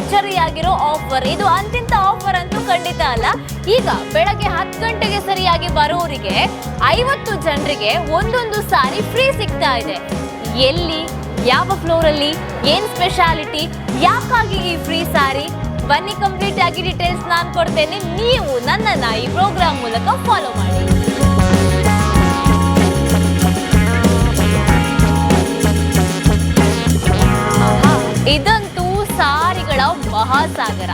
Offer ಇದು ಅಂತಿಂತ offer ಅಂತೂ ಖಂಡಿತ ಅಲ್ಲ. ಈಗ ಬೆಳಗ್ಗೆ ಹತ್ತು ಗಂಟೆಗೆ ಸರಿಯಾಗಿ ಬರೋರಿಗೆ ಐವತ್ತು ಜನರಿಗೆ ಒಂದೊಂದು ಸಾರಿ ಫ್ರೀ ಸಿಗ್ತಾ ಇದೆ. ಎಲ್ಲಿ, ಯಾವ ಫ್ಲೋರ್ ಅಲ್ಲಿ, ಏನ್ ಸ್ಪೆಷಾಲಿಟಿ ಯಾಕಾಗಿ ಈ ಫ್ರೀ ಸಾರಿ? ಬನ್ನಿ ಕಂಪ್ಲೀಟ್ ಆಗಿ ಡೀಟೇಲ್ಸ್ ನಾನು ಕೊಡ್ತೇನೆ. ನೀವು ನನ್ನನ್ನು ಈ ಪ್ರೋಗ್ರಾಮ್ ಮೂಲಕ ಫಾಲೋ ಮಹಾಸಾಗರ.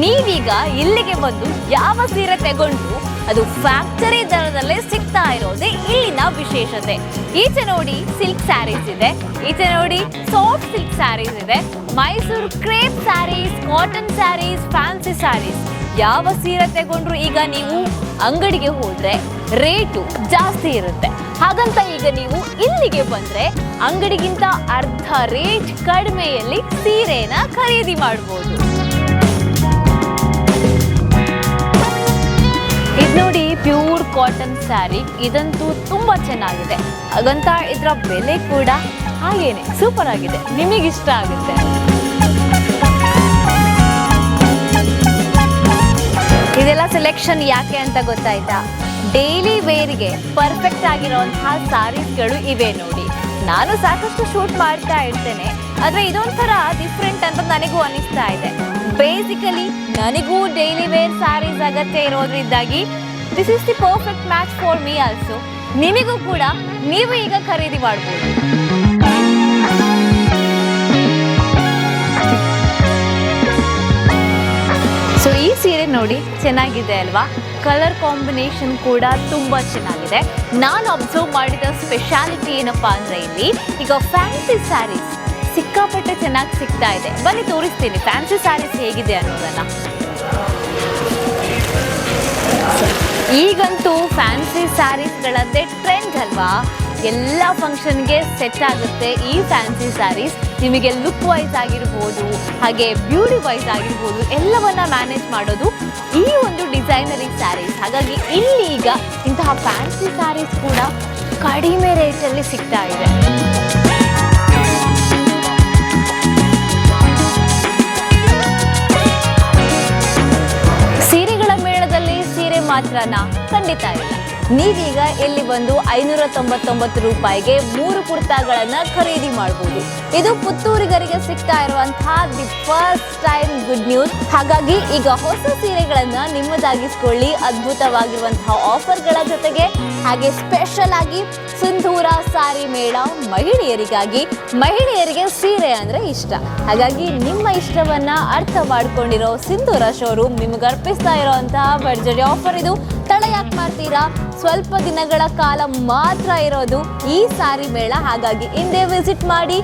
ನೀವೀಗ ಇಲ್ಲಿಗೆ ಬಂದು ಯಾವ ಸೀರೆ ತಗೊಂಡು ಅದು ಫ್ಯಾಕ್ಟರಿ ದರದಲ್ಲೇ ಸಿಗ್ತಾ ಇರೋದೇ ಇಲ್ಲಿನ ವಿಶೇಷತೆ. ಈಚೆ ನೋಡಿ ಸಿಲ್ಕ್ ಸ್ಯಾರೀಸ್ ಇದೆ. ಈಚೆ ನೋಡಿ ಸಾಫ್ಟ್ ಸಿಲ್ಕ್ ಸ್ಯಾರೀಸ್ ಇದೆ. Mysore crepe sarees, cotton sarees, fancy sarees. ಯಾವ ಸೀರೆ ತಗೊಂಡ್ರು ಈಗ ನೀವು? ಅಂಗಡಿಗೆ ಹೋದ್ರೆ ರೇಟು ಜಾಸ್ತಿ ಇರುತ್ತೆ. ಹಾಗಂತ ಈಗ ನೀವು ಇಲ್ಲಿಗೆ ಬಂದ್ರೆ ಅಂಗಡಿಗಿಂತ ಅರ್ಧ ರೇಟ್ ಕಡಿಮೆಯಲ್ಲಿ ಸೀರೆನ ಖರೀದಿ ಮಾಡ್ಬೋದು. ನೋಡಿ ಪ್ಯೂರ್ ಕಾಟನ್ ಸ್ಯಾರಿ ಇದಂತೂ ತುಂಬಾ ಚೆನ್ನಾಗಿದೆ. ಹಾಗಂತ ಇದರ ಬೆಲೆ ಕೂಡ ಹಾಗೇನೆ ಸೂಪರ್ ಆಗಿದೆ. ನಿಮಗಿಷ್ಟ ಆಗುತ್ತೆ. ಇದೆಲ್ಲ ಸೆಲೆಕ್ಷನ್ ಯಾಕೆ ಅಂತ ಗೊತ್ತಾಯ್ತಾ? ಡೈಲಿ ವೇರ್ಗೆ ಪರ್ಫೆಕ್ಟ್ ಆಗಿರುವಂತಹ ಸಾರೀಸ್ಗಳು ಇವೆ ನೋಡಿ. ನಾನು ಸಾಕಷ್ಟು ಶೂಟ್ ಮಾಡ್ತಾ ಇರ್ತೇನೆ. ಆದರೆ ಇದೊಂಥರ ಡಿಫ್ರೆಂಟ್ ಅಂತ ನನಗೂ ಅನಿಸ್ತಾ ಇದೆ. ಬೇಸಿಕಲಿ ನನಗೂ ಡೈಲಿ ವೇರ್ ಸ್ಯಾರೀಸ್ ಅಗತ್ಯ ಇರೋದ್ರಿಂದಾಗಿ this is the perfect match for me also ನಿಮಗೂ ಕೂಡ ನೀವು ಈಗ ಖರೀದಿ ಮಾಡ್ಬೋದು. ಸೊ ಈ ಸೀರೆ ನೋಡಿ ಚೆನ್ನಾಗಿದೆ ಅಲ್ವಾ? ಕಲರ್ ಕಾಂಬಿನೇಷನ್ ಕೂಡ ತುಂಬ ಚೆನ್ನಾಗಿದೆ. ನಾನು ಅಬ್ಸರ್ವ್ ಮಾಡಿದ ಸ್ಪೆಷಾಲಿಟಿ ಏನಪ್ಪಾ ಅಂದರೆ ಇಲ್ಲಿ ಈಗ ಫ್ಯಾನ್ಸಿ ಸ್ಯಾರೀಸ್ ಸಿಕ್ಕಾಪಟ್ಟೆ ಚೆನ್ನಾಗಿ ಸಿಗ್ತಾ ಇದೆ. ಬನ್ನಿ ತೋರಿಸ್ತೀನಿ ಫ್ಯಾನ್ಸಿ ಸ್ಯಾರೀಸ್ ಹೇಗಿದೆ ಅನ್ನೋದನ್ನ. ಈಗಂತೂ ಫ್ಯಾನ್ಸಿ ಸ್ಯಾರೀಸ್ಗಳದ್ದೇ ಟ್ರೆಂಡ್ ಅಲ್ವಾ? ಎಲ್ಲ ಫಂಕ್ಷನ್ಗೆ ಸೆಟ್ ಆಗುತ್ತೆ ಈ ಫ್ಯಾನ್ಸಿ ಸ್ಯಾರೀಸ್ ನಿಮಗೆ ಲುಕ್ ವೈಸ್ ಆಗಿರ್ಬೋದು, ಹಾಗೆ ಬ್ಯೂಟಿ ವೈಸ್ ಆಗಿರ್ಬೋದು, ಎಲ್ಲವನ್ನ ಮ್ಯಾನೇಜ್ ಮಾಡೋದು ಈ ಒಂದು ಡಿಸೈನರಿ ಸ್ಯಾರೀಸ್ ಹಾಗಾಗಿ ಇಲ್ಲಿ ಈಗ ಇಂತಹ ಫ್ಯಾನ್ಸಿ ಸ್ಯಾರೀಸ್ ಕೂಡ ಕಡಿಮೆ ರೇಟಲ್ಲಿ ಸಿಗ್ತಾ ಇದೆ. ಮಾತ್ರನಾ ಖಂಡಿತ ಇಲ್ಲ. ನೀವೀಗ ಇಲ್ಲಿ ಬಂದು ಐನೂರ ತೊಂಬತ್ತೊಂಬತ್ತು ರೂಪಾಯಿಗೆ ಮೂರು ಕುರ್ತಾಗಳನ್ನ ಖರೀದಿ ಮಾಡಬಹುದು ಇದು ಪುತ್ತೂರಿಗರಿಗೆ ಸಿಗ್ತಾ ಇರುವಂತಹ the first time good news. ಹಾಗಾಗಿ ಈಗ ಹೊಸ ಸೀರೆಗಳನ್ನ ನಿಮ್ಮದಾಗಿಸ್ಕೊಳ್ಳಿ. ಅದ್ಭುತವಾಗಿರುವಂತಹ ಆಫರ್ಗಳ ಜೊತೆಗೆ ಹಾಗೆ ಸ್ಪೆಷಲ್ ಆಗಿ ಸಿಂಧೂರ ಸಾರಿ ಮೇಳ ಮಹಿಳೆಯರಿಗಾಗಿ. ಮಹಿಳೆಯರಿಗೆ ಸೀರೆ ಅಂದ್ರೆ ಇಷ್ಟ. ಹಾಗಾಗಿ ನಿಮ್ಮ ಇಷ್ಟವನ್ನ ಅರ್ಥ ಮಾಡ್ಕೊಂಡಿರೋ ಸಿಂಧೂರ ಶೋರೂಮ್ ನಿಮ್ಗೆ ಅರ್ಪಿಸ್ತಾ ಇರೋಂತಹ ಭರ್ಜರಿ ಆಫರ್ ಇದು. ತಡ ಯಾಕೆ ಮಾಡ್ತೀರಾ? ಸ್ವಲ್ಪ ದಿನಗಳ ಕಾಲ ಮಾತ್ರ ಇರೋದು ಈ ಸಾರಿ ಮೇಳ. ಹಾಗಾಗಿ ಹಿಂದೆ ವಿಸಿಟ್ ಮಾಡಿ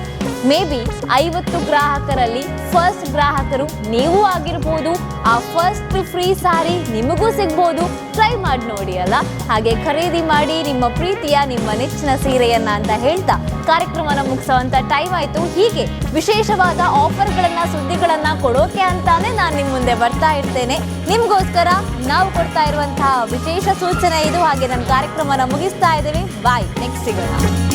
ಮೇ ಬಿ ಐವತ್ತು ಗ್ರಾಹಕರಲ್ಲಿ ಫಸ್ಟ್ ಗ್ರಾಹಕರು ನೀವು ಆಗಿರ್ಬೋದು. ಆ ಫಸ್ಟ್ ಫ್ರೀ ಸಾರಿ ನಿಮಗೂ ಸಿಗ್ಬೋದು. ಟ್ರೈ ಮಾಡಿ ನೋಡಿ ಅಲ್ಲ? ಹಾಗೆ ಖರೀದಿ ಮಾಡಿ ನಿಮ್ಮ ಪ್ರೀತಿಯ, ನಿಮ್ಮ ನೆಚ್ಚಿನ ಸೀರೆಯನ್ನ ಅಂತ ಹೇಳ್ತಾ ಕಾರ್ಯಕ್ರಮನ ಮುಗಿಸೋವಂಥ ಟೈಮ್ ಆಯ್ತು. ಹೀಗೆ ವಿಶೇಷವಾದ ಆಫರ್ಗಳನ್ನ ಸುದ್ದಿಗಳನ್ನ ಕೊಡೋಕೆ ಅಂತಾನೆ ನಾನು ನಿಮ್ಮ ಮುಂದೆ ಬರ್ತಾ ಇರ್ತೇನೆ. ನಿಮ್ಗೋಸ್ಕರ ನಾವು ಕೊಡ್ತಾ ಇರುವಂತಹ ವಿಶೇಷ ಸೂಚನೆ ಇದು. ಹಾಗೆ ನಮ್ಮ ಕಾರ್ಯಕ್ರಮನ ಮುಗಿಸ್ತಾ ಇದ್ದೀವಿ ಬಾಯ್ ನೆಕ್ಸ್ಟ್ ಸಿಗೋಣ.